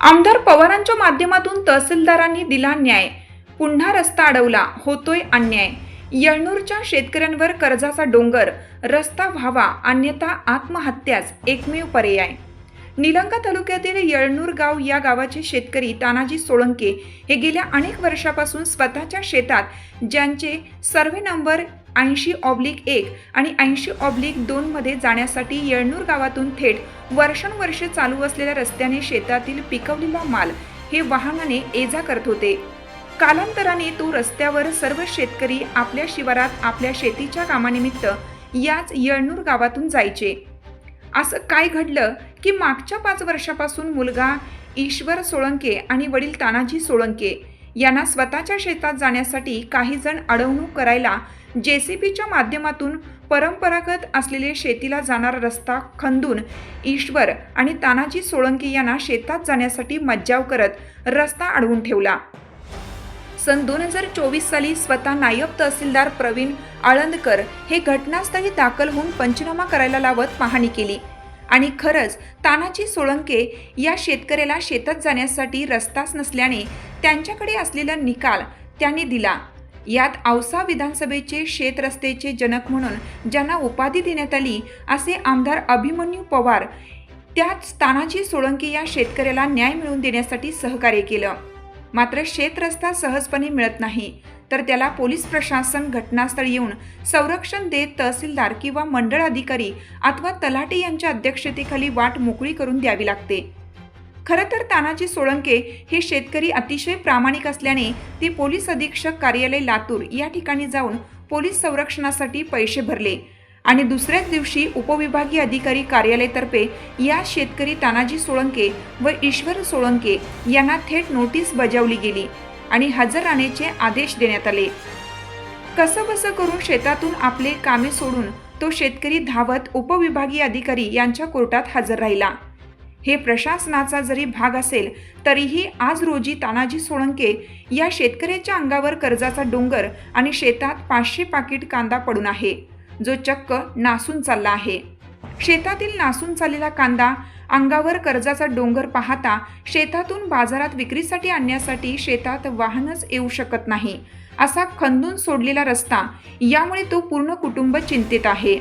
आमदार पवारांच्या माध्यमातून तहसीलदारांनी दिला न्याय. पुन्हा रस्ता अडवला होतोय अन्याय. येळनूरच्या शेतकऱ्यांवर कर्जाचा डोंगर रस्ता व्हावा अन्यथा आत्महत्याच एकमेव पर्याय. निलंगा तालुक्यातील येळनूर गाव या गावाचे शेतकरी तानाजी सोळंके हे गेल्या अनेक वर्षापासून स्वतःच्या शेतात ज्यांचे सर्वे नंबर ऐंशी ऑब्लिक एक आणि ऐंशी ऑब्लिक दोनमध्ये जाण्यासाठी येळनूर गावातून थेट वर्षानुवर्षे चालू असलेल्या रस्त्याने शेतातील पिकवलेला माल हे वाहनाने एजा करत होते. कालांतराने तो रस्त्यावर सर्व शेतकरी आपल्या शिवारात आपल्या शेतीच्या कामानिमित्त याच येळनूर गावातून जायचे. असं काय घडलं की मागच्या पाच वर्षापासून मुलगा ईश्वर सोळंके आणि वडील तानाजी सोळंके यांना स्वतःच्या शेतात जाण्यासाठी काही जण अडवणूक करायला बीच्या माध्यमातून परंपरागत असलेले शेतीला जाणारा रस्ता खंदून ईश्वर आणि तानाजी सोळंकी यांना शेतात जाण्यासाठी मज्जाव करत रस्ता अडवून ठेवला. सन दोन हजार चोवीस साली स्वतः नायब तहसीलदार प्रवीण आळंदकर हे घटनास्थळी दाखल होऊन पंचनामा करायला लावत पाहणी केली. आणि खरंच तानाजी सोळंके या शेतकऱ्याला शेतात जाण्यासाठी रस्ताच नसल्याने त्यांच्याकडे असलेला निकाल त्यांनी दिला. यात औसा विधानसभेचे शेत रस्त्याचे जनक म्हणून ज्यांना उपाधी देण्यात आली असे आमदार अभिमन्यू पवार त्याच तानाजी सोळंके या शेतकऱ्याला न्याय मिळवून देण्यासाठी सहकार्य केलं. मात्र शेतरस्ता सहजपणे मिळत नाही. तर त्याला पोलीस प्रशासन घटनास्थळी येऊन संरक्षण देत तहसीलदार किंवा मंडळ अधिकारी अथवा तलाठी यांच्या अध्यक्षतेखाली वाट मोकळी करून द्यावी लागते. खरं तर तानाजी सोळंके हे शेतकरी अतिशय प्रामाणिक असल्याने ते पोलीस अधीक्षक कार्यालय लातूर या ठिकाणी जाऊन पोलीस संरक्षणासाठी पैसे भरले. आणि दुसऱ्याच दिवशी उपविभागीय अधिकारी कार्यालयातर्फे या शेतकरी तानाजी सोळंके व ईश्वर सोळंके यांना थेट नोटीस बजावली गेली आणि हजर राहण्याचे आदेश देण्यात आले. कसं बसं करून शेतातून आपले कामे सोडून तो शेतकरी धावत उपविभागीय अधिकारी यांच्या कोर्टात हजर राहिला. हे प्रशासनाचा जरी भाग असेल तरीही आज रोजी तानाजी सोळंके या शेतकऱ्याच्या अंगावर कर्जाचा डोंगर आणि शेतात पाचशे पाकिट कांदा पडून आहे. जो चक्क नासून चालला आहे. शेतातील नासून चाललेला कांदा अंगावर कर्जाचा डोंगर पाहता शेतातून बाजारात विक्रीसाठी आणण्यासाठी शेतात वाहनच येऊ शकत नाही. असा खंदून सोडलेला रस्ता यामुळे तो पूर्ण कुटुंब चिंतित आहे.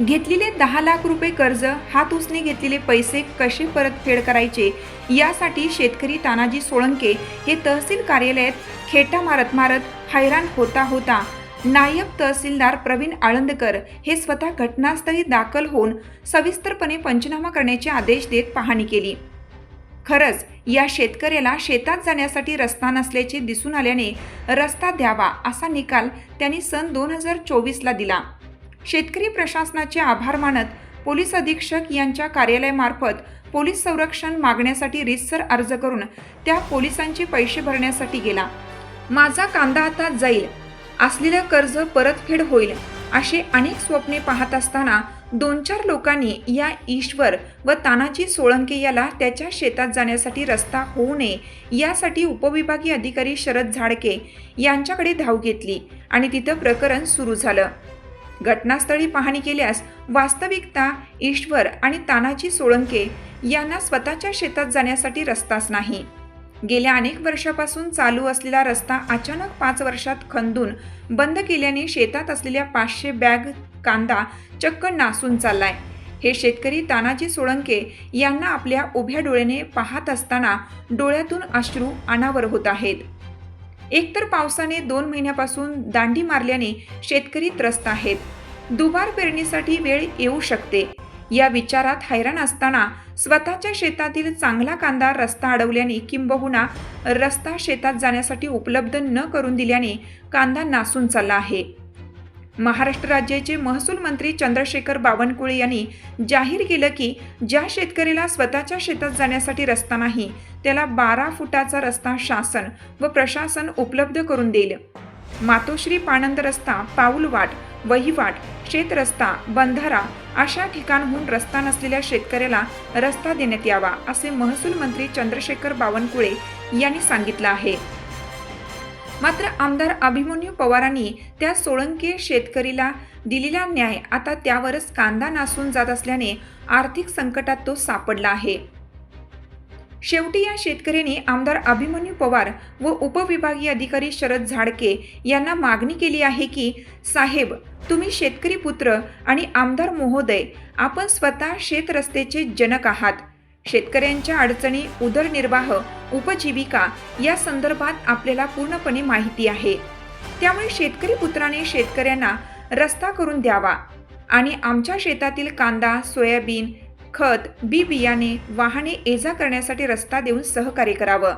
घेतलेले दहा लाख रुपये कर्ज हात उसने घेतलेले पैसे कसे परतफेड करायचे? यासाठी शेतकरी तानाजी सोळंके हे तहसील कार्यालयात खेटा मारत मारत हैराण होता होता नायब तहसीलदार प्रवीण आळंदकर हे स्वतः घटनास्थळी दाखल होऊन सविस्तरपणे पंचनामा करण्याचे आदेश देत पाहणी केली. खरंच या शेतकऱ्याला शेतात जाण्यासाठी रस्ता नसल्याचे दिसून आल्याने रस्ता द्यावा असा निकाल त्यांनी सन दोन हजार चोवीसला दिला. शेतकरी प्रशासनाचे आभार मानत पोलीस अधीक्षक यांच्या कार्यालयामार्फत पोलीस संरक्षण मागण्यासाठी रितसर अर्ज करून त्या पोलिसांचे पैसे भरण्यासाठी गेला. माझा कांदा आता जाईल. असलेलं कर्ज परतफेड होईल असे अनेक स्वप्ने पाहत असताना दोन चार लोकांनी या ईश्वर व तानाजी सोळंके याला त्याच्या शेतात जाण्यासाठी रस्ता होऊ नये यासाठी उपविभागीय अधिकारी शरद झाडके यांच्याकडे धाव घेतली आणि तिथं प्रकरण सुरू झालं. घटनास्थळी पाहणी केल्यास वास्तविकता ईश्वर आणि तानाजी सोळंके यांना स्वतःच्या शेतात जाण्यासाठी रस्ताच नाही. गेल्या अनेक वर्षापासून चालू असलेला रस्ता अचानक पाच वर्षात खंदून बंद केल्याने शेतात असलेल्या पाचशे बॅग कांदा चक्क नासून चाललाय. हे शेतकरी तानाजी सोळंके यांना आपल्या उभ्या डोळ्याने पाहत असताना डोळ्यातून अश्रू अनावर होत आहेत. एकतर पावसाने दोन महिन्यापासून दांडी मारल्याने शेतकरी त्रस्त आहेत. दुबार पेरणीसाठी वेळ येऊ शकते. या विचारात हैराण असताना स्वतःच्या शेतातील चांगला कांदा रस्ता अडवल्याने किंबहुना रस्ता शेतात जाण्यासाठी उपलब्ध न करून दिल्याने कांदा नासून चालला आहे. महाराष्ट्र राज्याचे महसूल मंत्री चंद्रशेखर बावनकुळे यांनी जाहीर केलं की ज्या शेतकऱ्याला स्वतःच्या शेतात जाण्यासाठी रस्ता नाही त्याला बारा फुटाचा रस्ता शासन व प्रशासन उपलब्ध करून देईल. मातोश्री पाणंद रस्ता पाऊलवाट वहिवाट शेतरस्ता बंधारा अशा ठिकाणहून रस्ता नसलेल्या शेतकऱ्याला रस्ता देण्यात यावा असे महसूल मंत्री चंद्रशेखर बावनकुळे यांनी सांगितलं आहे. मात्र आमदार अभिमन्यू पवारांनी त्या सोळंकी शेतकरीला दिलेला न्याय आता त्यावरच कांदा नासून जात असल्याने आर्थिक संकटात तो सापडला आहे. शेवटी या शेतकऱ्यांनी आमदार अभिमन्यू पवार व उपविभागीय अधिकारी शरद झाडके यांना मागणी केली आहे की साहेब तुम्ही शेतकरी पुत्र आणि आमदार महोदय आपण स्वतः शेत रस्त्याचे जनक आहात. शेतकऱ्यांच्या अडचणी उदरनिर्वाह उपजीविका या संदर्भात आपल्याला पूर्णपणे माहिती आहे. त्यामुळे शेतकरी पुत्राने शेतकऱ्यांना रस्ता करून द्यावा आणि आमच्या शेतातील कांदा सोयाबीन खत बी बियाणे वाहने एजा करण्यासाठी रस्ता देऊन सहकार्य करावं.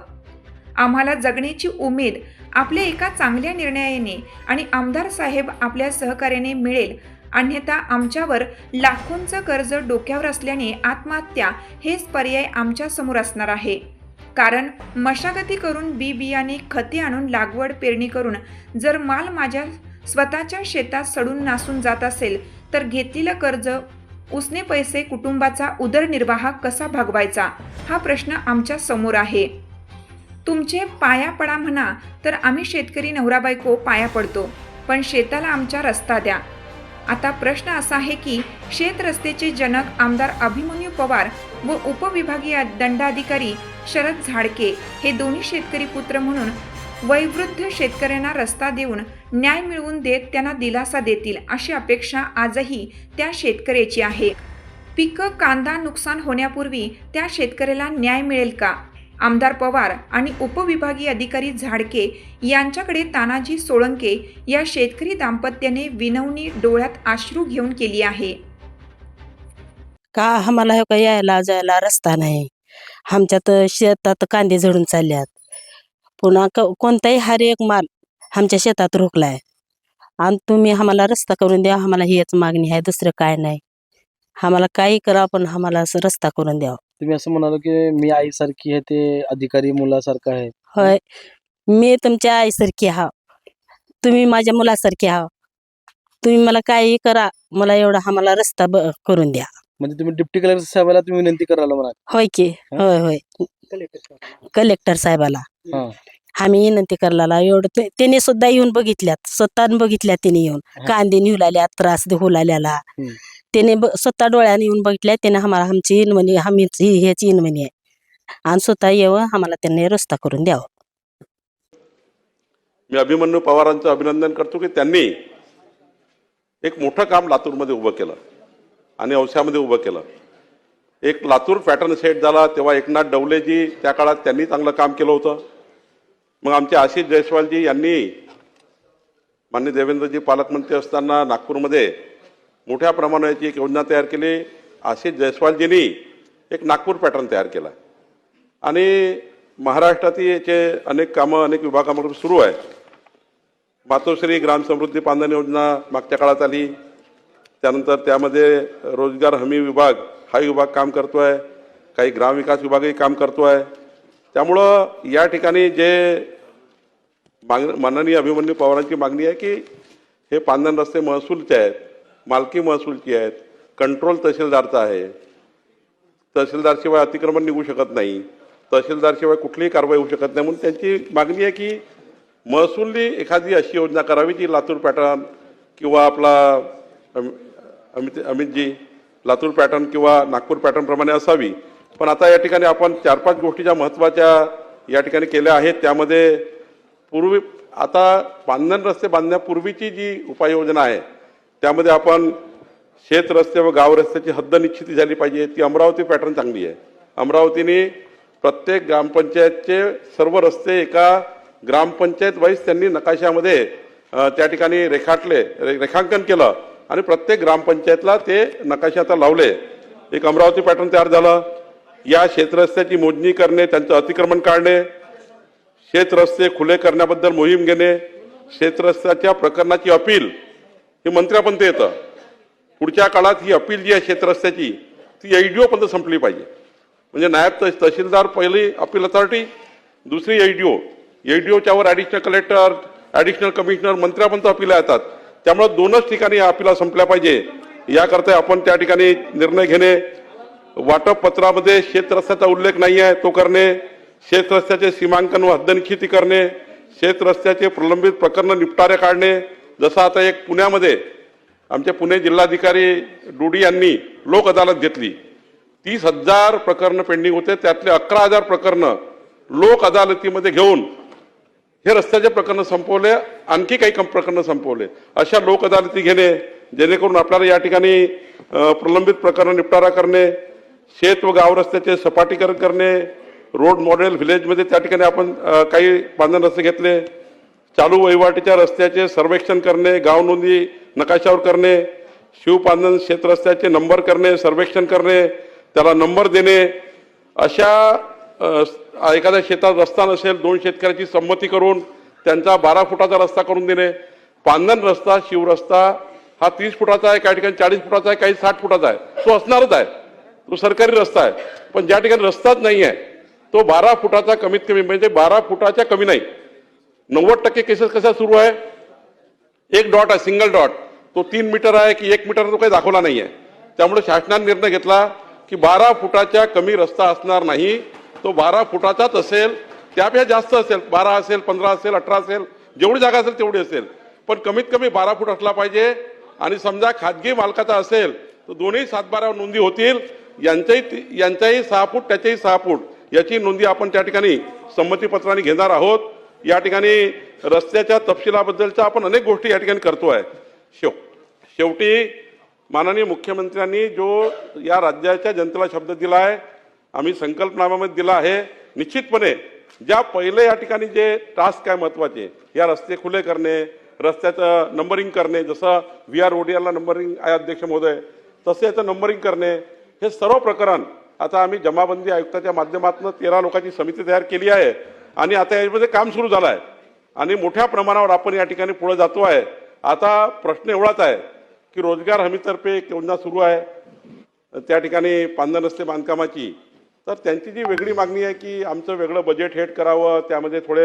आम्हाला जगण्याची उमेद आपल्या एका चांगल्या निर्णयाने आणि आमदार साहेब आपल्या सहकार्याने मिळेल अन्यथा आमच्यावर लाखोंचं कर्ज डोक्यावर असल्याने आत्महत्या हेच पर्याय आमच्यासमोर असणार आहे. कारण मशागती करून बी बियाणे खते आणून लागवड पेरणी करून जर माल माझ्या स्वतःच्या शेतात सडून नासून जात असेल तर घेतलेलं कर्ज उसने पैसे कुटुंबाचा उदरनिर्वाह कसा भागवायचा? हा प्रश्न आमच्यासमोर आहे. तुमचे पाया पडा म्हणा तर आम्ही शेतकरी नवरा बायको पाया पडतो. पण शेताला आमच्या रस्ता द्या. आता प्रश्न असा आहे की शेत रस्तेचे जनक आमदार अभिमन्यू पवार व उपविभागीय दंडाधिकारी शरद झाडके हे दोन्ही शेतकरी पुत्र म्हणून वयोवृद्ध शेतकऱ्यांना रस्ता देऊन न्याय मिळवून देत त्यांना दिलासा देतील अशी अपेक्षा आजही त्या शेतकऱ्याची आहे. पिकं कांदा नुकसान होण्यापूर्वी त्या शेतकऱ्याला न्याय मिळेल का? आमदार पवार आणि उपविभागीय अधिकारी झाडके यांच्याकडे तानाजी सोळंके या शेतकरी दाम्पत्याने विनवणी डोळ्यात अश्रू घेऊन केली आहे. का आम्हाला यायला जायला रस्ता नाही? आमच्यात शेतात कांदे झडून चालल्यात. पुन्हा क- कोणताही हर एक माल आमच्या शेतात रोखलाय. आणि तुम्ही आम्हाला रस्ता करून द्या आम्हाला हेच मागणी आहे दुसरं काय नाही. आम्हाला काही करा पण आम्हाला असं रस्ता करून द्यावा तुम्ही असं म्हणाल की मी आईसारखी आहे ते अधिकारी मुलासारखं आहे. होय. मी तुमच्या आईसारखी हाव तुम्ही माझ्या मुलासारखी हाव तुम्ही मला काही करा मला एवढा आम्हाला रस्ता ब करून द्या. म्हणजे तुम्ही डिप्टी कलेक्टर साहेबाला तुम्ही विनंती करायला म्हणा होय की. होय होय. कलेक्टर साहेबाला. आम्ही विनंती करायला एवढं ते- त्याने सुद्धा येऊन बघितल्यात. स्वतः बघितल्यात त्याने येऊन. कांदे निवलाल्या त्रास होलाल्याला हम्म. त्याने स्वतः डोळ्याने येऊन बघितल्या त्याने आम्हाला आमची इनमनी आम्ही ह्याची इनमनी आहे. आणि स्वतः येवं आम्हाला त्यांनी रस्ता करून द्यावा. मी अभिमन्यू पवारांचं अभिनंदन करतो की त्यांनी एक मोठं काम लातूरमध्ये उभं केलं आणि औस्यामध्ये उभं केलं. एक लातूर पॅटर्न सेट झाला तेव्हा एकनाथ डवलेजी त्या काळात त्यांनी चांगलं काम केलं होतं. मग आमचे आशिष जयस्वालजी यांनी मान्य देवेंद्रजी पालकमंत्री असताना नागपूरमध्ये मोठ्या प्रमाणाची एक योजना तयार केली. आशिष जयस्वालजींनी एक नागपूर पॅटर्न तयार केला. आणि महाराष्ट्रातील याचे अनेक कामं अनेक विभागामधून सुरू आहे मातोश्री ग्राम समृद्धी योजना मागच्या काळात आली. त्यानंतर त्यामध्ये रोजगार हमी विभाग स्थायी विभाग काम करतो आहे काही ग्रामविकास विभागही काम करतो आहे त्यामुळं या ठिकाणी जे माग माननीय अभिमन्यू पवारांची मागणी आहे की हे पांधन रस्ते महसूलचे आहेत मालकी महसूलची आहेत कंट्रोल तहसीलदारचा आहे. तहसीलदारशिवाय अतिक्रमण निघू शकत नाही तहसीलदारशिवाय कुठलीही कारवाई होऊ शकत नाही म्हणून त्यांची मागणी आहे की महसूलनी एखादी अशी योजना करावी जी लातूर पॅटर्न किंवा आपला अम- अमित अमितजी लातूर पॅटर्न किंवा नागपूर पॅटर्नप्रमाणे असावी. पण आता या ठिकाणी आपण चार पाच गोष्टी ज्या महत्त्वाच्या या ठिकाणी केल्या आहेत त्यामध्ये पूर्वी आता बांधण रस्ते बांधण्यापूर्वीची जी उपाययोजना आहे त्यामध्ये आपण शेत रस्ते व गाव रस्त्याची हद्द निश्चिती झाली पाहिजे. ती अमरावती पॅटर्न चांगली आहे. अमरावतीने प्रत्येक ग्रामपंचायतचे सर्व रस्ते एका ग्रामपंचायत वाईज त्यांनी नकाशामध्ये त्या ठिकाणी रेखाटले रे- रेखांकन केलं. आणि प्रत्येक ग्रामपंचायतला ते नकाशे आता लावले. एक अमरावती पॅटर्न तयार झालं. या शेतरस्त्याची मोजणी करणे त्यांचं अतिक्रमण काढणे शेतरस्ते खुले करण्याबद्दल मोहीम घेणे शेतरस्त्याच्या प्रकरणाची अपील हे मंत्र्यापर्यंत येतं. पुढच्या काळात ही अपील जी आहे शेतरस्त्याची ती एडीओपर्यंत संपली पाहिजे. म्हणजे नायब तहसीलदार पहिली अपील अथॉरिटी दुसरी एडीओ एडीओच्यावर ॲडिशनल कलेक्टर ॲडिशनल कमिशनर मंत्र्यापर्यंत अपील येतात. त्यामुळे दोनच ठिकाणी या अपिला संपल्या पाहिजे. याकरता आपण त्या ठिकाणी निर्णय घेणे. वाटप पत्रामध्ये शेतरस्त्याचा उल्लेख नाही आहे तो करणे. शेतरस्त्याचे सीमांकन व हद्दनखिती करणे. शेतरस्त्याचे प्रलंबित प्रकरण निपटारे काढणे. जसं आता एक पुण्यामध्ये आमचे पुणे जिल्हाधिकारी डुडी यांनी लोक अदालत घेतली. तीस हजार प्रकरणं पेंडिंग होते. त्यातले अकरा हजार प्रकरणं लोक अदालतीमध्ये घेऊन हे रस्त्याचे प्रकरण संपवले आणखी काही प्रकरणं संपवले. अशा लोक अदालती घेणे जेणेकरून आपल्याला या ठिकाणी प्रलंबित प्रकरण निपटारा करणे शेत व गाव रस्त्याचे सपाटीकरण करणे रोड मॉडेल व्हिलेजमध्ये त्या ठिकाणी आपण काही बांधण रस्ते घेतले चालू वहिवाटीच्या रस्त्याचे सर्वेक्षण करणे गाव नोंदी नकाशावर करणे शिवपांधन शेत नंबर करणे सर्वेक्षण करणे त्याला नंबर देणे अशा एखाद्या शेतात रस्ता नसेल दोन शेतकऱ्याची संमती करून त्यांचा बारा फुटाचा रस्ता करून देणे. पांधन रस्ता शिवरस्ता हा तीस फुटाचा आहे काही ठिकाणी चाळीस फुटाचा आहे काही साठ फुटाचा आहे. तो असणारच आहे. तो सरकारी रस्ता आहे. पण ज्या ठिकाणी रस्ताच नाही आहे तो बारा फुटाचा कमीत कमी म्हणजे बारा फुटाच्या कमी नाही. नव्वद टक्के केसेस कशा सुरू आहे? एक डॉट आहे सिंगल डॉट. तो तीन मीटर आहे की एक मीटर तो काही दाखवला नाही आहे त्यामुळे शासनाने निर्णय घेतला की बारा फुटाच्या कमी रस्ता असणार नाही. तो बारा फुटाचाच असेल त्यापेक्षा जास्त असेल बारा असेल पंधरा असेल अठरा असेल जेवढी जागा असेल तेवढी असेल. पण कमीत कमी बारा फूट असला पाहिजे. आणि समजा खाजगी मालकाचा असेल तर दोन्ही सातबारावर नोंदी होतील. यांच्याही ती- यांच्याही सहा फूट त्याच्याही सहा फूट याची नोंदी आपण त्या ठिकाणी संमतीपत्राने घेणार आहोत. या ठिकाणी रस्त्याच्या तपशिलाबद्दलच्या आपण अनेक गोष्टी या ठिकाणी करतो आहे. शेव शेवटी माननीय मुख्यमंत्र्यांनी जो या राज्याच्या जनतेला शब्द दिला आहे आम्ही संकल्पनाम्यामध्ये दिला आहे. निश्चितपणे ज्या पहिले या ठिकाणी जे टास्क आहे महत्त्वाचे या रस्ते खुले करणे रस्त्याचं नंबरिंग करणे जसं व्ही आर ओडियाला नंबरिंग आहे अध्यक्ष महोदय तसं याचं नंबरिंग करणे हे सर्व प्रकरण आता आम्ही जमाबंदी आयुक्ताच्या माध्यमातून तेरा लोकांची समिती तयार केली आहे आणि आता याच्यामध्ये काम सुरू झालं आहे. आणि मोठ्या प्रमाणावर आपण या ठिकाणी पुढे जातो आहे. आता प्रश्न एवढाच आहे की रोजगार हमीतर्फे एक योजना सुरू आहे. त्या ठिकाणी पांधन रस्ते बांधकामाची तर त्यांची जी वेगळी मागणी आहे की आमचं वेगळं बजेट हेट करावं त्यामध्ये थोडे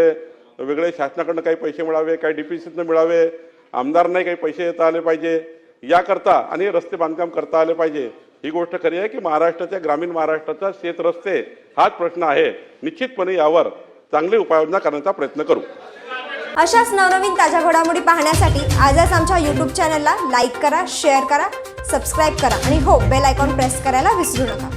वेगळे शासनाकडनं काही पैसे मिळावे काही डीपीसीतनं मिळावे आमदारांनाही काही पैसे येता आले पाहिजे याकरता आणि रस्ते बांधकाम करता आले पाहिजे ही गोष्ट खरी आहे की महाराष्ट्राच्या ग्रामीण महाराष्ट्राचा शेत रस्ते हाच प्रश्न आहे. निश्चितपणे यावर चांगली उपाययोजना करण्याचा प्रयत्न करू. अशाच नवनवीन ताज्या घडामोडी पाहण्यासाठी आजच आमच्या यूट्यूब चॅनलला लाईक करा शेअर करा सबस्क्राईब करा आणि हो बेल आयकॉन प्रेस करायला विसरू नका.